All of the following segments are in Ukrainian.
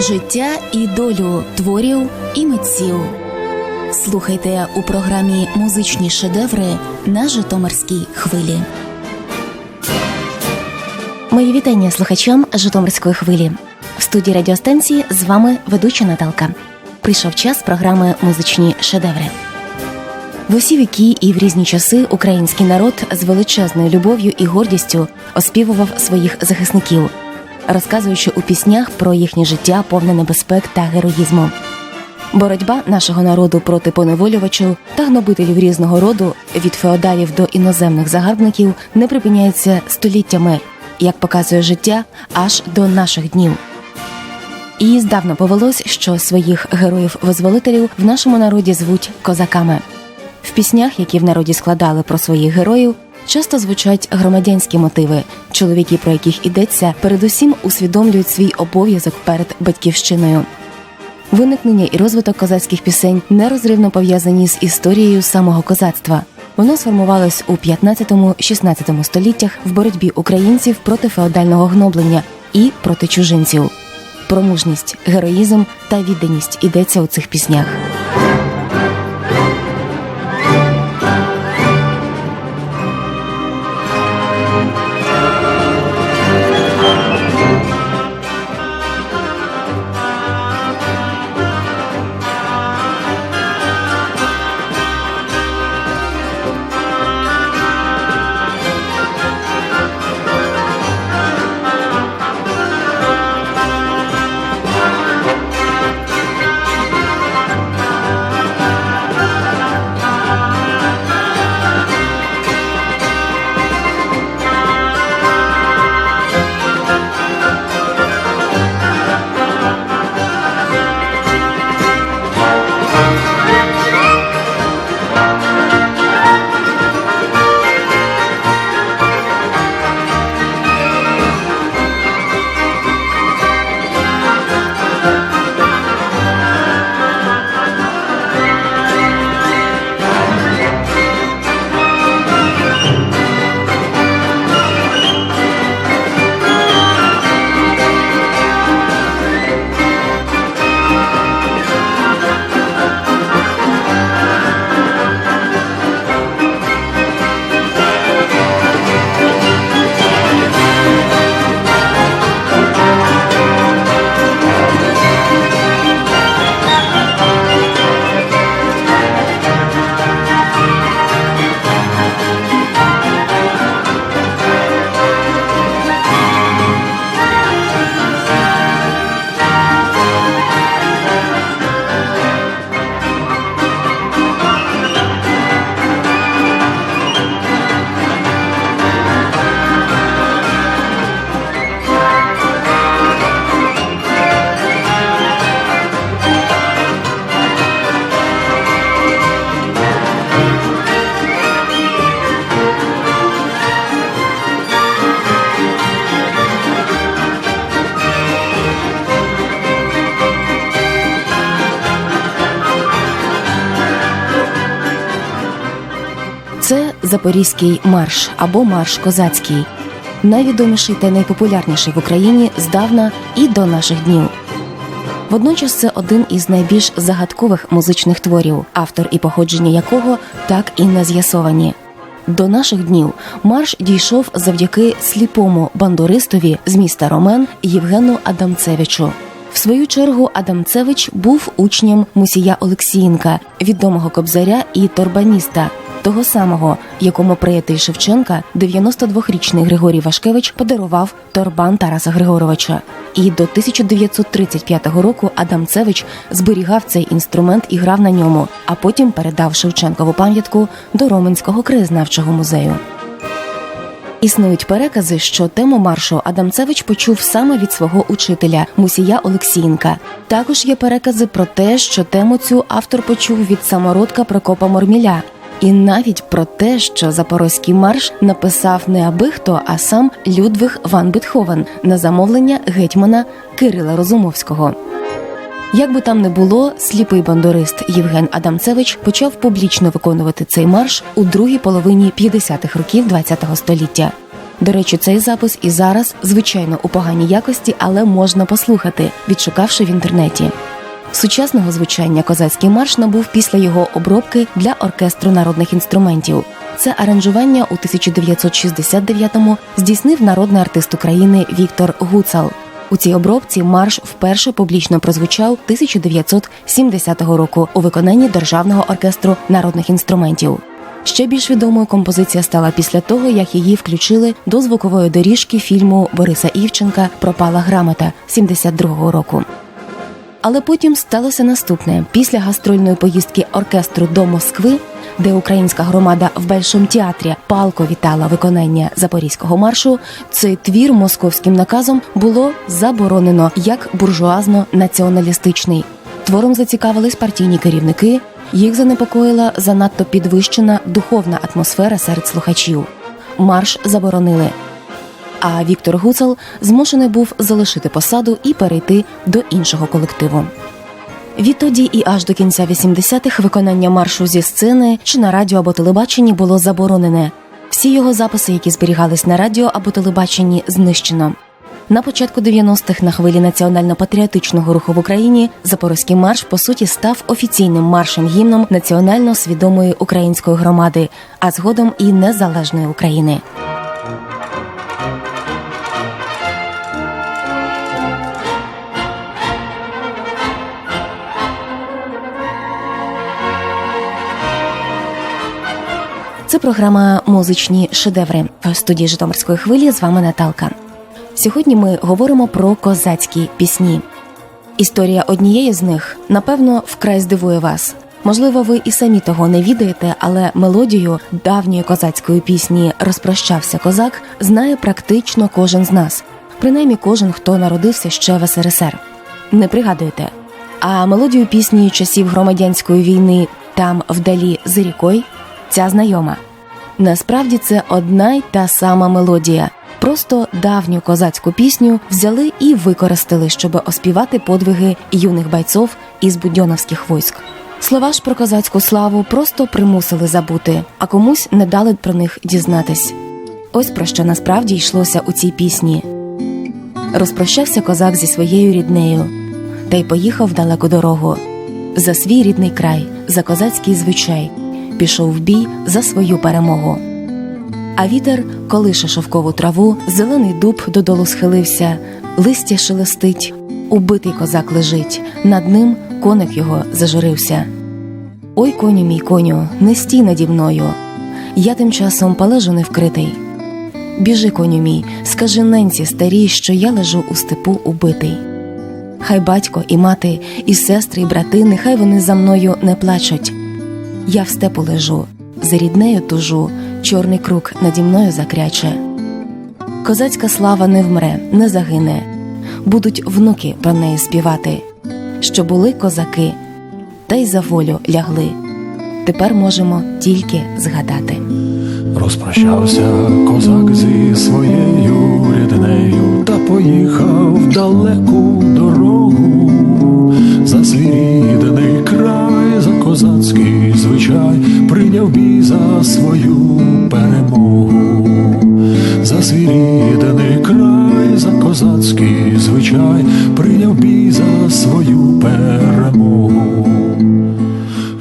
життя і долю творів і митців. Слухайте у програмі Музичні шедеври на Житомирській хвилі. Мої вітання слухачам Житомирської хвилі. В студії радіостанції з вами ведуча Наталка. Прийшов час програми Музичні шедеври. В усі віки і в різні часи український народ з величезною любов'ю і гордістю оспівував своїх захисників, розказуючи у піснях про їхнє життя повне небезпек та героїзму. Боротьба нашого народу проти поневолювачів та гнобителів різного роду від феодалів до іноземних загарбників не припиняється століттями, як показує життя аж до наших днів. І здавна повелось, що своїх героїв-визволителів в нашому народі звуть козаками. В піснях, які в народі складали про своїх героїв, часто звучать громадянські мотиви. Чоловіки, про яких ідеться, передусім усвідомлюють свій обов'язок перед батьківщиною. Виникнення і розвиток козацьких пісень нерозривно пов'язані з історією самого козацтва. Воно сформувалось у 15-16 століттях в боротьбі українців проти феодального гноблення і проти чужинців. Про мужність, героїзм та відданість йдеться у цих піснях. Запорізький марш або марш козацький, найвідоміший та найпопулярніший в Україні здавна і до наших днів. Водночас це один із найбільш загадкових музичних творів, автор і походження якого так і не з'ясовані. До наших днів марш дійшов завдяки сліпому бандуристові з міста Ромен Євгену Адамцевичу. В свою чергу Адамцевич був учнем Мусія Олексієнка, відомого кобзаря і торбаніста, того самого, якому приятель Шевченка, 92-річний Григорій Вашкевич, подарував торбан Тараса Григоровича. І до 1935 року Адамцевич зберігав цей інструмент і грав на ньому, а потім передав Шевченкову пам'ятку до Роменського краєзнавчого музею. Існують перекази, що тему маршу Адамцевич почув саме від свого учителя Мусія Олексієнка. Також є перекази про те, що тему цю автор почув від самородка Прокопа Морміля. І навіть про те, що Запорозький марш написав не аби хто, а сам Людвиг Ван Бетховен на замовлення гетьмана Кирила Розумовського. Як би там не було, сліпий бандурист Євген Адамцевич почав публічно виконувати цей марш у другій половині 50-х років ХХ століття. До речі, цей запис і зараз, звичайно, у поганій якості, але можна послухати, відшукавши в інтернеті. Сучасного звучання козацький марш набув після його обробки для оркестру народних інструментів. Це аранжування у 1969-му здійснив народний артист України Віктор Гуцал. У цій обробці марш вперше публічно прозвучав 1970 року у виконанні Державного оркестру народних інструментів. Ще більш відомою композиція стала після того, як її включили до звукової доріжки фільму Бориса Івченка Пропала грамота 72-го року. Але потім сталося наступне: після гастрольної поїздки оркестру до Москви, де українська громада в Большому театрі палко вітала виконання запорізького маршу, цей твір московським наказом було заборонено як буржуазно-націоналістичний. Твором зацікавились партійні керівники. Їх занепокоїла занадто підвищена духовна атмосфера серед слухачів. Марш заборонили. А Віктор Гуцал змушений був залишити посаду і перейти до іншого колективу. Відтоді і аж до кінця 80-х виконання маршу зі сцени чи на радіо або телебаченні було заборонене. Всі його записи, які зберігались на радіо або телебаченні, знищено. На початку 90-х на хвилі національно-патріотичного руху в Україні Запорозький марш по суті став офіційним маршем гімном національно свідомої української громади, а згодом і незалежної України. Це програма Музичні шедеври в студії Житомирської хвилі. З вами Наталка. Сьогодні ми говоримо про козацькі пісні. Історія однієї з них, напевно, вкрай здивує вас. Можливо, ви і самі того не відаєте, але мелодію давньої козацької пісні Розпрощався козак знає практично кожен з нас, принаймні кожен, хто народився ще в СРСР. Не пригадуєте. А мелодію пісні часів громадянської війни там вдалі з рікою ця знайома. Насправді це одна й та сама мелодія. Просто давню козацьку пісню взяли і використали, щоб оспівати подвиги юних бойців із будьоновських військ. Слова ж про козацьку славу просто примусили забути, а комусь не дали про них дізнатись. Ось про що насправді йшлося у цій пісні. Розпрощався козак зі своєю ріднею та й поїхав далеку дорогу за свій рідний край, за козацький звичай пішов в бій за свою перемогу. А вітер колише шовкову траву, зелений дуб додолу схилився, листя шелестить, убитий козак лежить, над ним коник його зажурився. Ой, коню мій коню, не стій наді мною. Я тим часом полежу невкритий. Біжи, коню мій, скажи ненці старій, що я лежу у степу убитий. Хай батько і мати, і сестри, і брати, нехай вони за мною не плачуть. Я в степу лежу, за ріднею тужу, чорний круг наді мною закряче. Козацька слава не вмре, не загине, будуть внуки про неї співати, що були козаки, та й за волю лягли. Тепер можемо тільки згадати. Розпрощався козак зі своєю ріднею та поїхав в далеку дорогу за свій рідний козацький звичай, прийняв бій за свою перемогу, за свій рідний край, за козацький звичай, прийняв бій за свою перемогу.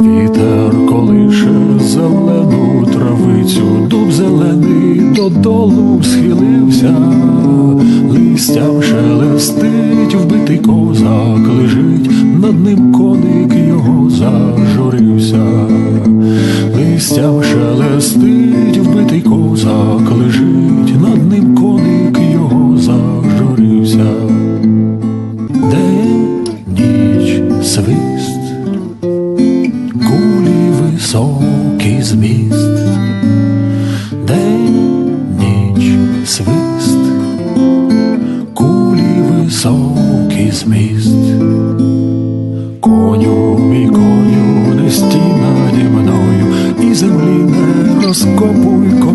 Вітер колише зелену травицю, дуб зелений додолу схилився, листям шелестить, вбитий козак лежить, над ним коник його зажурився, не розкопуй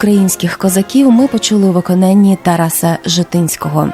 українських козаків ми почули у виконанні Тараса Житинського.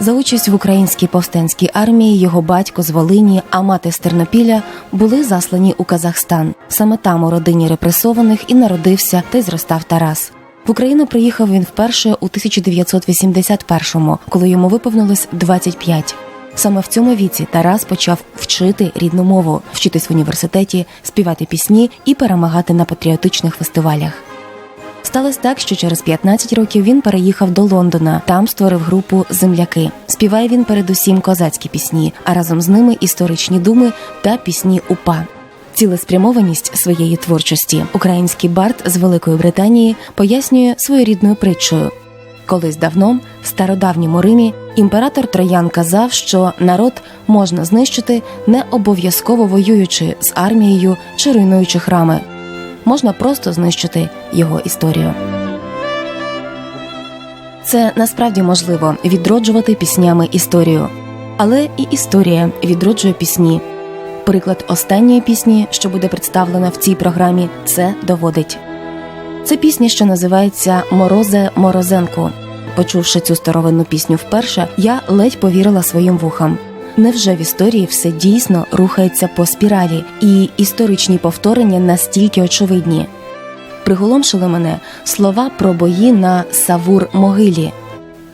За участь в українській повстанській армії його батько з Волині, а мати з Тернопіля були заслані у Казахстан. Саме там у родині репресованих і народився та й зростав Тарас. В Україну приїхав він вперше у 1981-му, коли йому виповнилось 25. Саме в цьому віці Тарас почав вчити рідну мову, вчитись в університеті, співати пісні і перемагати на патріотичних фестивалях. Сталося так, що через 15 років він переїхав до Лондона. Там створив групу Земляки. Співає він передусім козацькі пісні, а разом з ними історичні думи та пісні УПА. Цілеспрямованість своєї творчості український бард з Великої Британії пояснює своєрідною притчою. Колись давно, в стародавньому Римі, імператор Троян казав, що народ можна знищити не обов'язково воюючи з армією чи руйнуючи храми можна просто знищити його історію. Це насправді можливо відроджувати піснями історію, але і історія відроджує пісні. Приклад останньої пісні, що буде представлена в цій програмі, це доводить. Це пісня, що називається Морозе Морозенку. Почувши цю старовинну пісню вперше, я ледь повірила своїм вухам. Невже в історії все дійсно рухається по спіралі, і історичні повторення настільки очевидні? Приголомшили мене слова про бої на Савур могилі.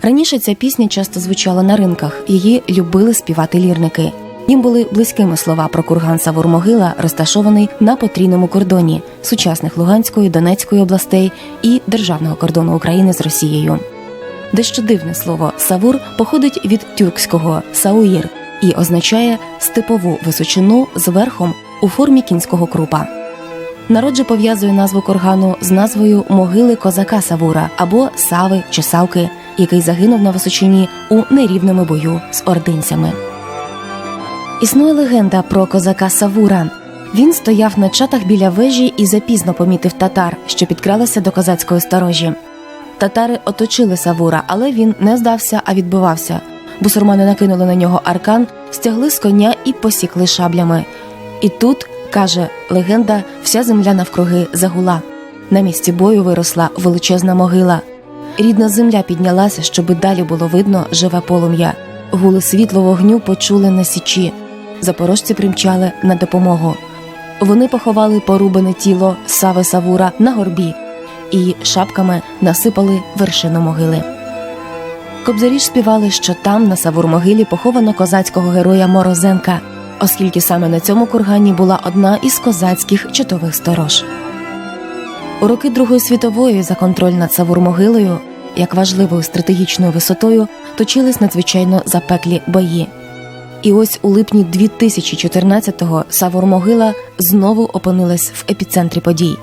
Раніше ця пісня часто звучала на ринках, її любили співати лірники. Їм були близькими слова про курган Савур могила, розташований на потрійному кордоні сучасних Луганської, Донецької областей і державного кордону України з Росією. Дещо дивне слово Савур походить від тюркського сауїр і означає степову височину з верхом у формі кінського крупа. Народ же пов'язує назву кургану з назвою могили козака Савура або Сави чи Савки, який загинув на височині у нерівному бою з ординцями. Існує легенда про козака Савура. Він стояв на чатах біля вежі і запізно помітив татар, що підкралися до козацької сторожі. Татари оточили Савура, але він не здався, а відбивався. Бусурмани накинули на нього аркан, стягли з коня і посікли шаблями. І тут, каже легенда, вся земля навкруги загула. На місці бою виросла величезна могила. Рідна земля піднялася, щоби далі було видно живе полум'я. Гули світло вогню почули на січі. Запорожці примчали на допомогу. Вони поховали порубане тіло Сави Савура на горбі і шапками насипали вершину могили. Кобзарі співали, що там, на Савур-могилі, поховано козацького героя Морозенка, оскільки саме на цьому кургані була одна із козацьких чотових сторож. У роки Другої світової за контроль над Савур-могилою, як важливою стратегічною висотою, точились надзвичайно запеклі бої. І ось у липні 2014-го Савур-могила знову опинилась в епіцентрі подій.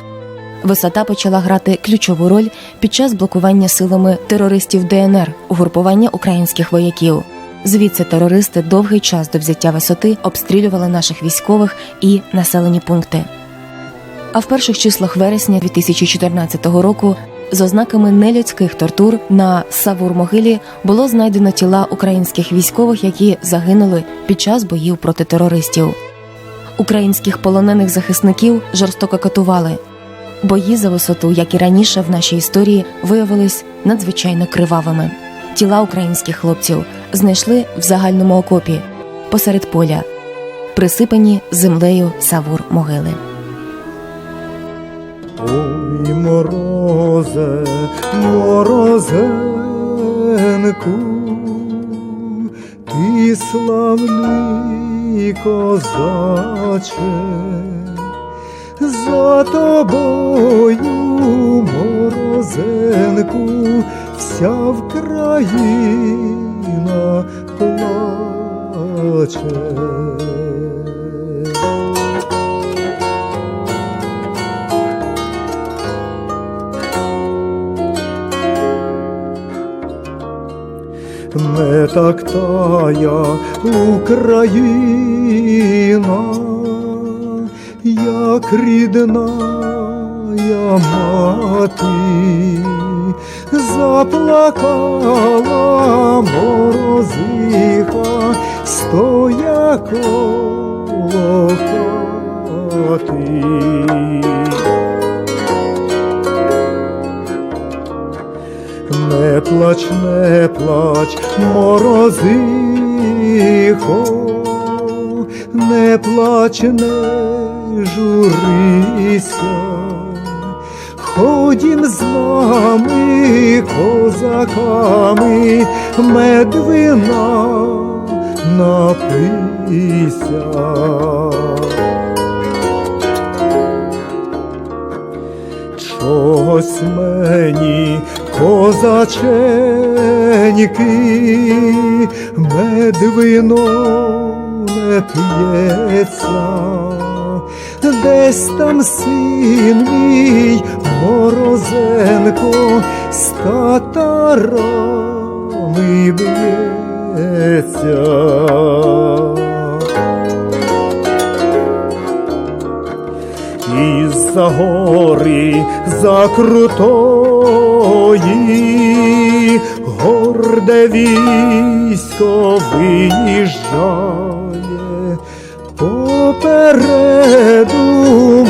Висота почала грати ключову роль під час блокування силами терористів ДНР угрупування українських вояків. Звідси терористи довгий час до взяття висоти обстрілювали наших військових і населені пункти. А в перших числах вересня 2014 року з ознаками нелюдських тортур на Савур-могилі було знайдено тіла українських військових, які загинули під час боїв проти терористів. Українських полонених захисників жорстоко катували. Бої за висоту, як і раніше в нашій історії, виявились надзвичайно кривавими. Тіла українських хлопців знайшли в загальному окопі посеред поля, присипані землею савур могили. Ой, морозе, морозе, морозенку, ти славний козаче, за тобою, морозенку, вся Вкраїна плаче. не так тая Україна, як рідна я мати, заплакала морозиха, стоя коло. Не плач, не плач, морозихо, не плач, не Чогось мені, козаченьки, медвино не п'ється, десь там син мій морозенко з татарами б'ється. Гори за крутої горде військо виїжджає, попереду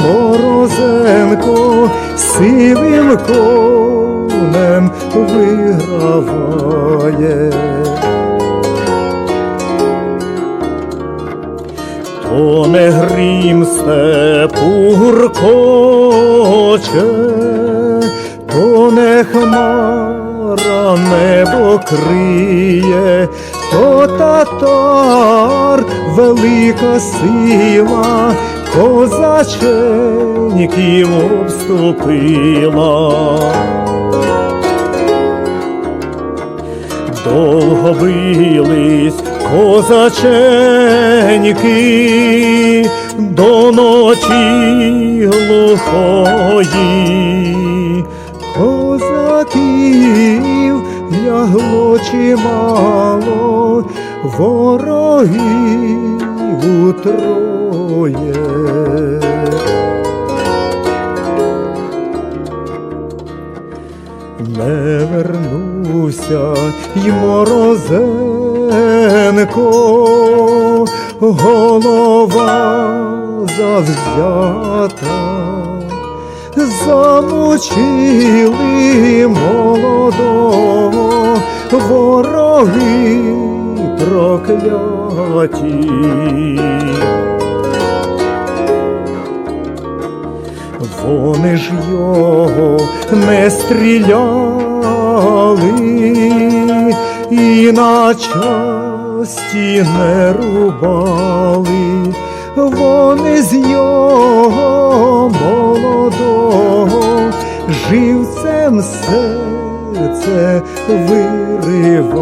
морозенко сивим конем виграває. То не грім степу гуркоче, то не хмара небо криє, то татар велика сила, козаченьків обступила. Довго бились козаченьки до ночі глухої, козаків лягло чимало, ворогів утроє. не вернуся й морозенко, голова завзята, замучили молодого вороги прокляті. Вони ж його не стріляли і на часті не рубали, вони з його молодого живцем серце виривали.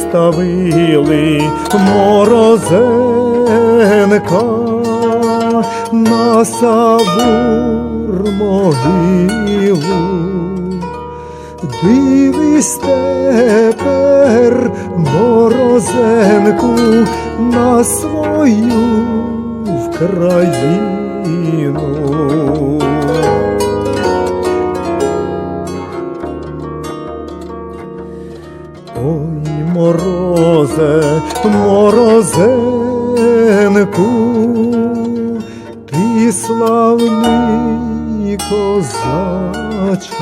Поставили морозенка на савур могилу. Дивись тепер, морозенку, на свою Вкраїну. Ой, морозе, морозенку, славний козаче,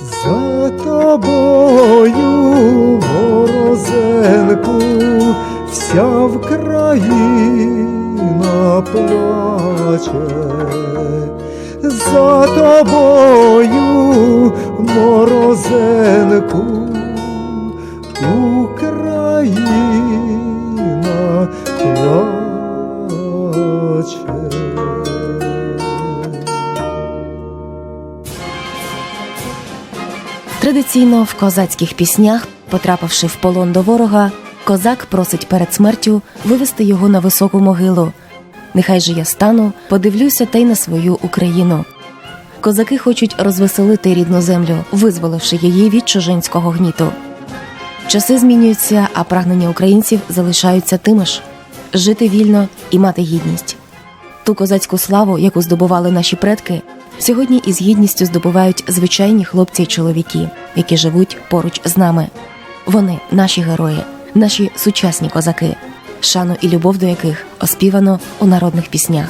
за тобою, морозенку, вся Вкраїна заплаче, за тобою, морозенку, Традиційно в козацьких піснях, потрапивши в полон до ворога, козак просить перед смертю вивести його на високу могилу. Нехай же я стану, подивлюся та й на свою Україну. Козаки хочуть розвеселити рідну землю, визволивши її від чужинського гніту. Часи змінюються, а прагнення українців залишаються тими ж жити вільно і мати гідність. Ту козацьку славу, яку здобували наші предки, сьогодні із гідністю здобувають звичайні хлопці й чоловіки, які живуть поруч з нами. Вони наші герої, наші сучасні козаки, шану і любов до яких оспівано у народних піснях.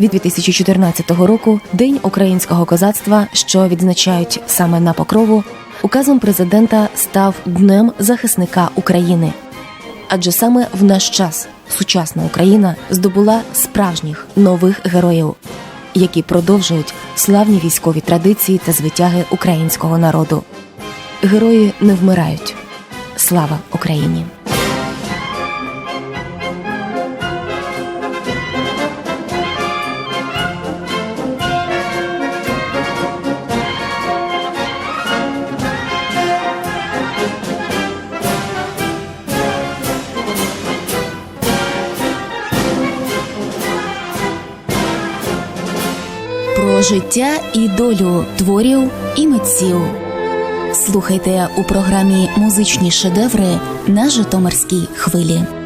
Від 2014 року День українського козацтва, що відзначають саме на покрову, указом президента став Днем захисника України. Адже саме в наш час сучасна Україна здобула справжніх нових героїв, які продовжують славні військові традиції та звитяги українського народу. Герої не вмирають. Слава Україні! Життя і долю творів і митців. Слухайте у програмі Музичні шедеври на Житомирській хвилі.